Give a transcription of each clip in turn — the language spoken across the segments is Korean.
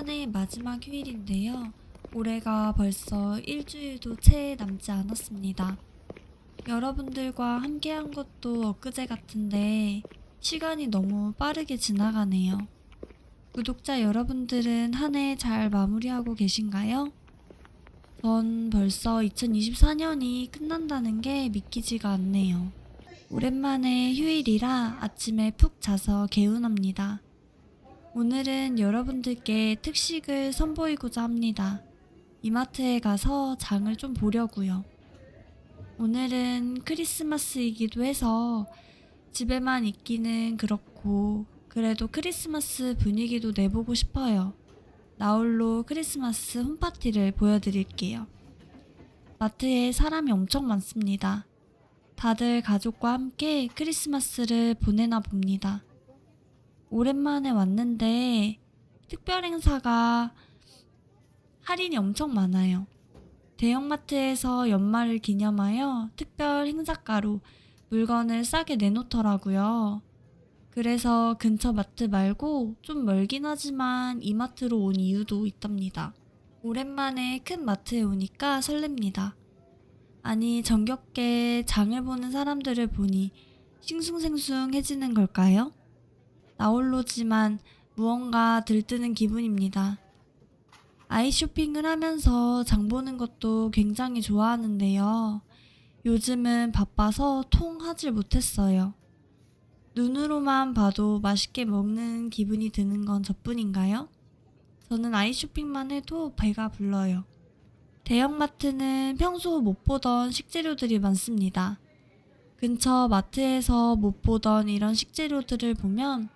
한 해의 마지막 휴일인데요. 올해가 벌써 일주일도 채 남지 않았습니다. 여러분들과 함께한 것도 엊그제 같은데 시간이 너무 빠르게 지나가네요. 구독자 여러분들은 한 해 잘 마무리하고 계신가요? 전 벌써 2024년이 끝난다는 게 믿기지가 않네요. 오랜만에 휴일이라 아침에 푹 자서 개운합니다. 오늘은 여러분들께 특식을 선보이고자 합니다. 이마트에 가서 장을 좀 보려고요. 오늘은 크리스마스이기도 해서 집에만 있기는 그렇고 그래도 크리스마스 분위기도 내보고 싶어요. 나홀로 크리스마스 홈파티를 보여드릴게요. 마트에 사람이 엄청 많습니다. 다들 가족과 함께 크리스마스를 보내나 봅니다. 오랜만에 왔는데 특별 행사가 할인이 엄청 많아요. 대형마트에서 연말을 기념하여 특별 행사가로 물건을 싸게 내놓더라고요. 그래서 근처 마트 말고 좀 멀긴 하지만 이 마트로 온 이유도 있답니다. 오랜만에 큰 마트에 오니까 설렙니다. 아니, 정겹게 장을 보는 사람들을 보니 싱숭생숭해지는 걸까요? 나홀로지만 무언가 들뜨는 기분입니다. 아이 쇼핑을 하면서 장 보는 것도 굉장히 좋아하는데요. 요즘은 바빠서 통 하질 못했어요. 눈으로만 봐도 맛있게 먹는 기분이 드는 건 저뿐인가요? 저는 아이 쇼핑만 해도 배가 불러요. 대형마트는 평소 못 보던 식재료들이 많습니다. 근처 마트에서 못 보던 이런 식재료들을 보면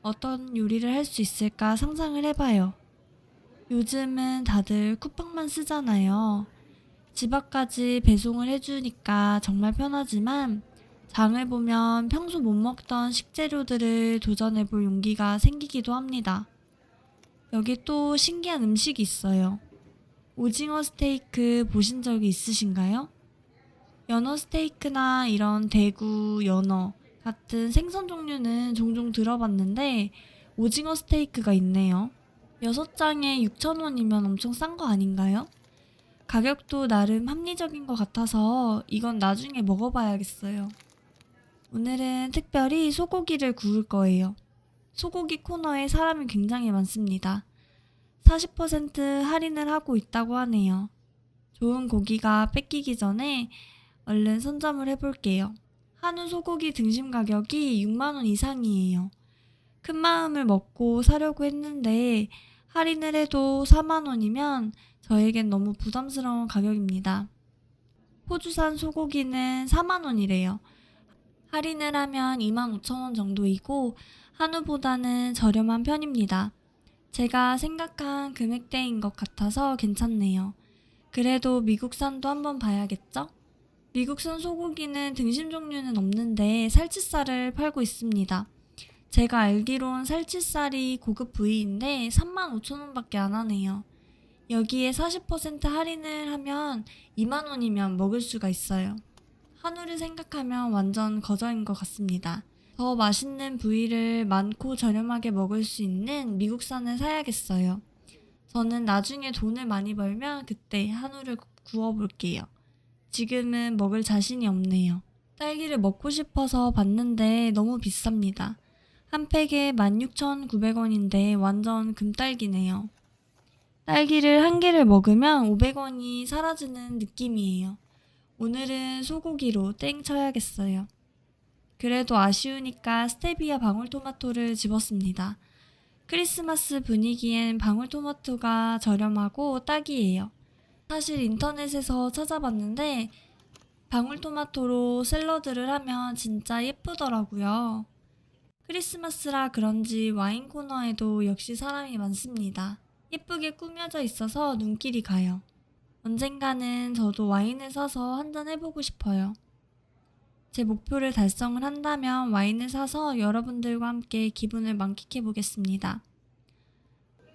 어떤 요리를 할 수 있을까 상상을 해봐요. 요즘은 다들 쿠팡만 쓰잖아요. 집 앞까지 배송을 해주니까 정말 편하지만 장을 보면 평소 못 먹던 식재료들을 도전해볼 용기가 생기기도 합니다. 여기 또 신기한 음식이 있어요. 오징어 스테이크 보신 적이 있으신가요? 연어 스테이크나 이런 대구, 연어 같은 생선 종류는 종종 들어봤는데 오징어 스테이크가 있네요. 6장에 6,000원이면 엄청 싼 거 아닌가요? 가격도 나름 합리적인 것 같아서 이건 나중에 먹어봐야겠어요. 오늘은 특별히 소고기를 구울 거예요. 소고기 코너에 사람이 굉장히 많습니다. 40% 할인을 하고 있다고 하네요. 좋은 고기가 뺏기기 전에 얼른 선점을 해볼게요. 한우 소고기 등심 가격이 6만원 이상이에요. 큰 마음을 먹고 사려고 했는데 할인을 해도 4만원이면 저에겐 너무 부담스러운 가격입니다. 호주산 소고기는 4만원이래요. 할인을 하면 2만 5천원 정도이고 한우보다는 저렴한 편입니다. 제가 생각한 금액대인 것 같아서 괜찮네요. 그래도 미국산도 한번 봐야겠죠? 미국산 소고기는 등심 종류는 없는데 살치살을 팔고 있습니다. 제가 알기론 살치살이 고급 부위인데 35,000원밖에 안 하네요. 여기에 40% 할인을 하면 2만원이면 먹을 수가 있어요. 한우를 생각하면 완전 거저인 것 같습니다. 더 맛있는 부위를 많고 저렴하게 먹을 수 있는 미국산을 사야겠어요. 저는 나중에 돈을 많이 벌면 그때 한우를 구워볼게요. 지금은 먹을 자신이 없네요. 딸기를 먹고 싶어서 봤는데 너무 비쌉니다. 한 팩에 16,900원인데 완전 금딸기네요. 딸기를 한 개를 먹으면 500원이 사라지는 느낌이에요. 오늘은 소고기로 땡 쳐야겠어요. 그래도 아쉬우니까 스테비아 방울토마토를 집었습니다. 크리스마스 분위기엔 방울토마토가 저렴하고 딱이에요. 사실 인터넷에서 찾아봤는데 방울토마토로 샐러드를 하면 진짜 예쁘더라고요. 크리스마스라 그런지 와인 코너에도 역시 사람이 많습니다. 예쁘게 꾸며져 있어서 눈길이 가요. 언젠가는 저도 와인을 사서 한 잔 해보고 싶어요. 제 목표를 달성을 한다면 와인을 사서 여러분들과 함께 기분을 만끽해 보겠습니다.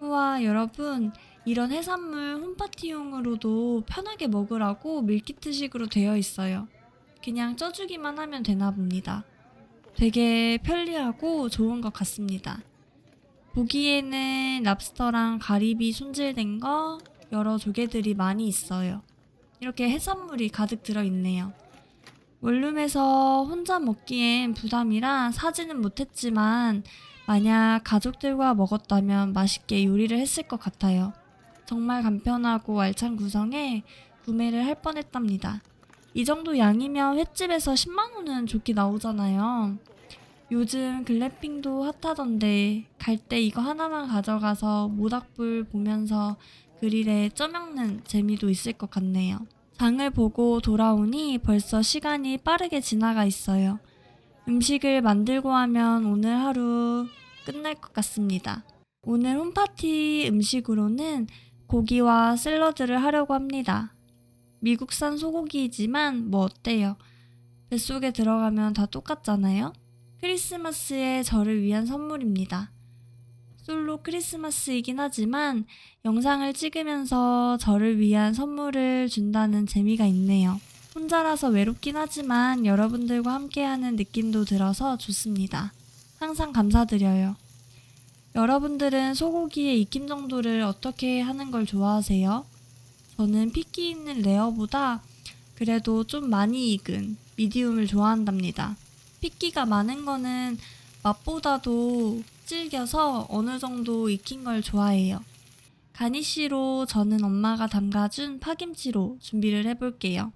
우와, 여러분, 이런 해산물 홈파티용으로도 편하게 먹으라고 밀키트식으로 되어 있어요. 그냥 쪄주기만 하면 되나 봅니다. 되게 편리하고 좋은 것 같습니다. 고기에는 랍스터랑 가리비 손질된 거 여러 조개들이 많이 있어요. 이렇게 해산물이 가득 들어있네요. 원룸에서 혼자 먹기엔 부담이라 사지는 못했지만 만약 가족들과 먹었다면 맛있게 요리를 했을 것 같아요. 정말 간편하고 알찬 구성에 구매를 할 뻔했답니다. 이 정도 양이면 횟집에서 10만원은 좋게 나오잖아요. 요즘 글램핑도 핫하던데 갈 때 이거 하나만 가져가서 모닥불 보면서 그릴에 쪄먹는 재미도 있을 것 같네요. 장을 보고 돌아오니 벌써 시간이 빠르게 지나가 있어요. 음식을 만들고 하면 오늘 하루 끝날 것 같습니다. 오늘 홈파티 음식으로는 고기와 샐러드를 하려고 합니다. 미국산 소고기이지만 뭐 어때요? 뱃속에 들어가면 다 똑같잖아요? 크리스마스에 저를 위한 선물입니다. 솔로 크리스마스이긴 하지만 영상을 찍으면서 저를 위한 선물을 준다는 재미가 있네요. 혼자라서 외롭긴 하지만 여러분들과 함께하는 느낌도 들어서 좋습니다. 항상 감사드려요. 여러분들은 소고기의 익힘 정도를 어떻게 하는 걸 좋아하세요? 저는 피끼 있는 레어보다 그래도 좀 많이 익은 미디움을 좋아한답니다. 피끼가 많은 거는 맛보다도 질겨서 어느 정도 익힌 걸 좋아해요. 가니쉬로 저는 엄마가 담가준 파김치로 준비를 해볼게요.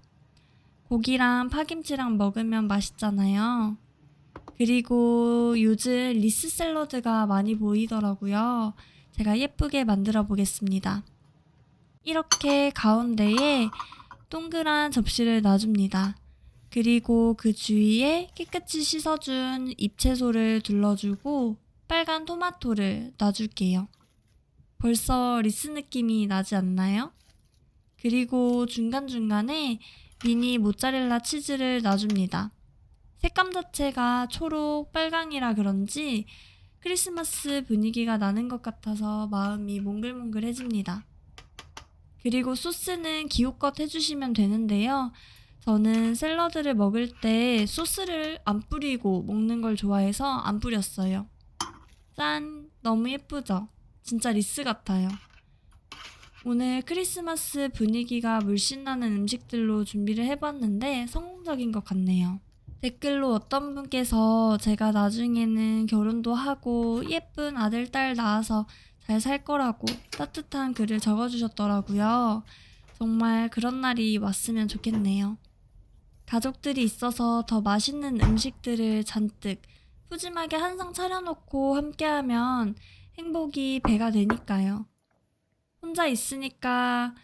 고기랑 파김치랑 먹으면 맛있잖아요. 그리고 요즘 리스 샐러드가 많이 보이더라고요. 제가 예쁘게 만들어 보겠습니다. 이렇게 가운데에 동그란 접시를 놔줍니다. 그리고 그 주위에 깨끗이 씻어준 잎채소를 둘러주고 빨간 토마토를 놔줄게요. 벌써 리스 느낌이 나지 않나요? 그리고 중간중간에 미니 모짜렐라 치즈를 놔줍니다. 색감 자체가 초록 빨강이라 그런지 크리스마스 분위기가 나는 것 같아서 마음이 몽글몽글해집니다. 그리고 소스는 기호껏 해주시면 되는데요. 저는 샐러드를 먹을 때 소스를 안 뿌리고 먹는 걸 좋아해서 안 뿌렸어요. 짠! 너무 예쁘죠? 진짜 리스 같아요. 오늘 크리스마스 분위기가 물씬 나는 음식들로 준비를 해봤는데 성공적인 것 같네요. 댓글로 어떤 분께서 제가 나중에는 결혼도 하고 예쁜 아들, 딸 낳아서 잘 살 거라고 따뜻한 글을 적어주셨더라고요. 정말 그런 날이 왔으면 좋겠네요. 가족들이 있어서 더 맛있는 음식들을 잔뜩 푸짐하게 한 상 차려놓고 함께하면 행복이 배가 되니까요. 혼자 있으니까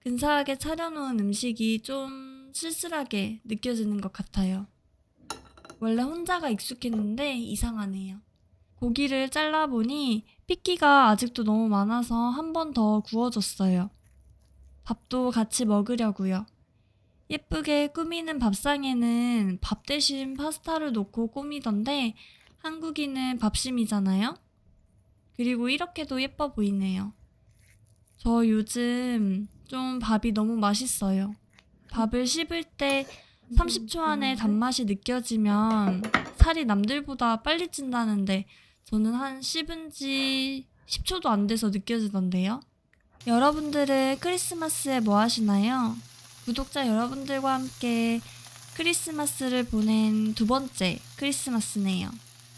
근사하게 차려놓은 음식이 좀 쓸쓸하게 느껴지는 것 같아요. 원래 혼자가 익숙했는데 이상하네요. 고기를 잘라보니 핏기가 아직도 너무 많아서 한 번 더 구워줬어요. 밥도 같이 먹으려고요. 예쁘게 꾸미는 밥상에는 밥 대신 파스타를 놓고 꾸미던데 한국인은 밥심이잖아요? 그리고 이렇게도 예뻐 보이네요. 저 요즘 좀 밥이 너무 맛있어요. 밥을 씹을 때 30초 안에 단맛이 느껴지면 살이 남들보다 빨리 찐다는데 저는 한 씹은 지 10초도 안 돼서 느껴지던데요. 여러분들은 크리스마스에 뭐 하시나요? 구독자 여러분들과 함께 크리스마스를 보낸 두 번째 크리스마스네요.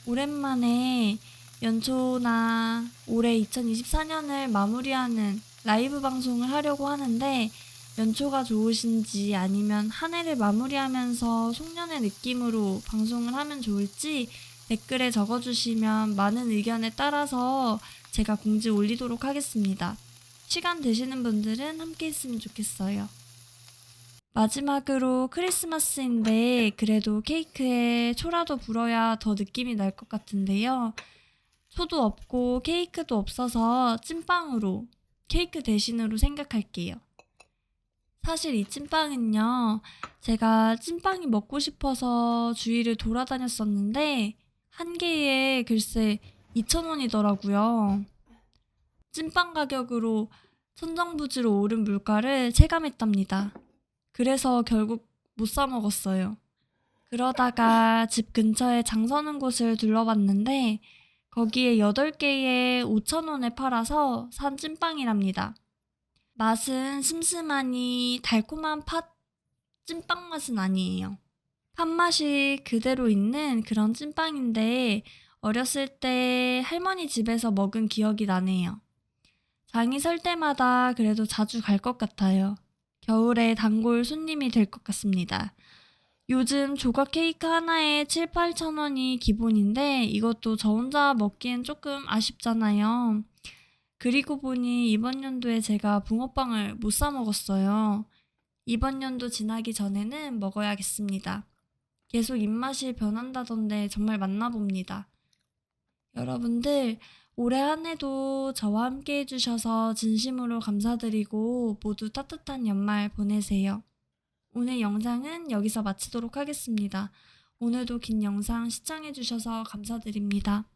오랜만에 연초나 올해 2024년을 마무리하는 라이브 방송을 하려고 하는데 연초가 좋으신지 아니면 한 해를 마무리하면서 송년회 느낌으로 방송을 하면 좋을지 댓글에 적어주시면 많은 의견에 따라서 제가 공지 올리도록 하겠습니다. 시간 되시는 분들은 함께 했으면 좋겠어요. 마지막으로 크리스마스인데 그래도 케이크에 초라도 불어야 더 느낌이 날 것 같은데요. 초도 없고 케이크도 없어서 찐빵으로 케이크 대신으로 생각할게요. 사실 이 찐빵은요, 제가 찐빵이 먹고 싶어서 주위를 돌아다녔었는데, 한 개에 글쎄 2,000원이더라고요. 찐빵 가격으로 천정부지로 오른 물가를 체감했답니다. 그래서 결국 못 사 먹었어요. 그러다가 집 근처에 장 서는 곳을 둘러봤는데, 거기에 8개에 5,000원에 팔아서 산 찐빵이랍니다. 맛은 슴슴하니 달콤한 팥 찐빵 맛은 아니에요. 팥맛이 그대로 있는 그런 찐빵인데 어렸을 때 할머니 집에서 먹은 기억이 나네요. 장이 설 때마다 그래도 자주 갈 것 같아요. 겨울에 단골 손님이 될 것 같습니다. 요즘 조각 케이크 하나에 7, 8천 원이 기본인데 이것도 저 혼자 먹기엔 조금 아쉽잖아요. 그리고 보니 이번 연도에 제가 붕어빵을 못 사 먹었어요. 이번 연도 지나기 전에는 먹어야겠습니다. 계속 입맛이 변한다던데 정말 맞나 봅니다. 여러분들, 올해 한 해도 저와 함께 해주셔서 진심으로 감사드리고 모두 따뜻한 연말 보내세요. 오늘 영상은 여기서 마치도록 하겠습니다. 오늘도 긴 영상 시청해주셔서 감사드립니다.